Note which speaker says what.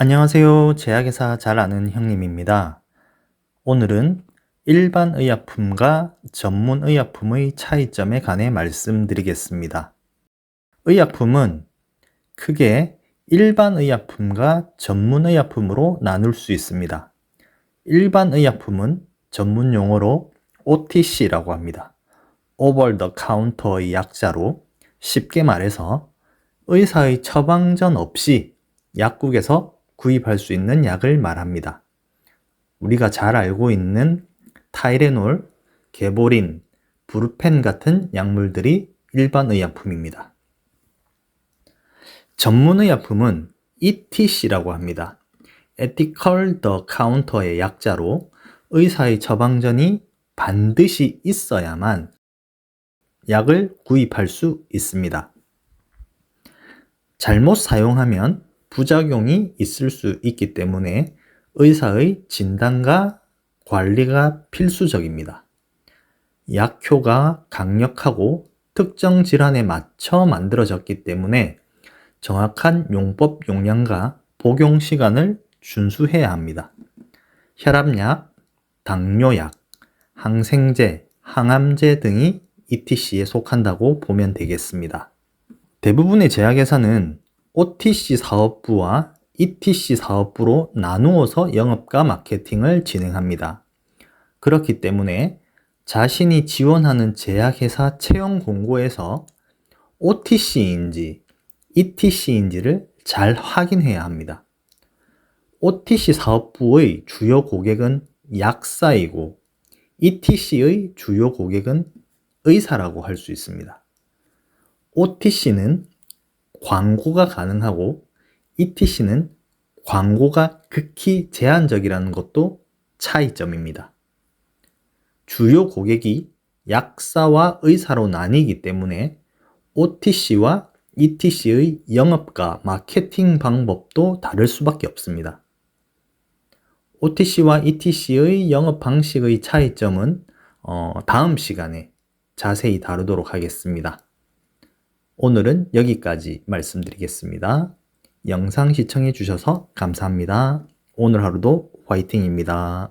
Speaker 1: 안녕하세요. 제약회사 잘 아는 형님입니다. 오늘은 일반 의약품과 전문 의약품의 차이점에 관해 말씀드리겠습니다. 의약품은 크게 일반 의약품과 전문 의약품으로 나눌 수 있습니다. 일반 의약품은 전문 용어로 OTC라고 합니다. Over the Counter의 약자로 쉽게 말해서 의사의 처방전 없이 약국에서 구입할 수 있는 약을 말합니다. 우리가 잘 알고 있는 타이레놀, 게보린, 브루펜 같은 약물들이 일반 의약품입니다. 전문 의약품은 ETC라고 합니다. Ethical the Counter의 약자로 의사의 처방전이 반드시 있어야만 약을 구입할 수 있습니다. 잘못 사용하면 부작용이 있을 수 있기 때문에 의사의 진단과 관리가 필수적입니다. 약효가 강력하고 특정 질환에 맞춰 만들어졌기 때문에 정확한 용법 용량과 복용 시간을 준수해야 합니다. 혈압약, 당뇨약, 항생제, 항암제 등이 ETC에 속한다고 보면 되겠습니다. 대부분의 제약회사는 OTC 사업부와 ETC 사업부로 나누어서 영업과 마케팅을 진행합니다. 그렇기 때문에 자신이 지원하는 제약회사 채용 공고에서 OTC인지 ETC인지를 잘 확인해야 합니다. OTC 사업부의 주요 고객은 약사이고 ETC의 주요 고객은 의사라고 할 수 있습니다. OTC는 광고가 가능하고 ETC는 광고가 극히 제한적이라는 것도 차이점입니다. 주요 고객이 약사와 의사로 나뉘기 때문에 OTC와 ETC의 영업과 마케팅 방법도 다를 수밖에 없습니다. OTC와 ETC의 영업 방식의 차이점은 어, 다음 시간에 자세히 다루도록 하겠습니다. 오늘은 여기까지 말씀드리겠습니다. 영상 시청해 주셔서 감사합니다. 오늘 하루도 화이팅입니다.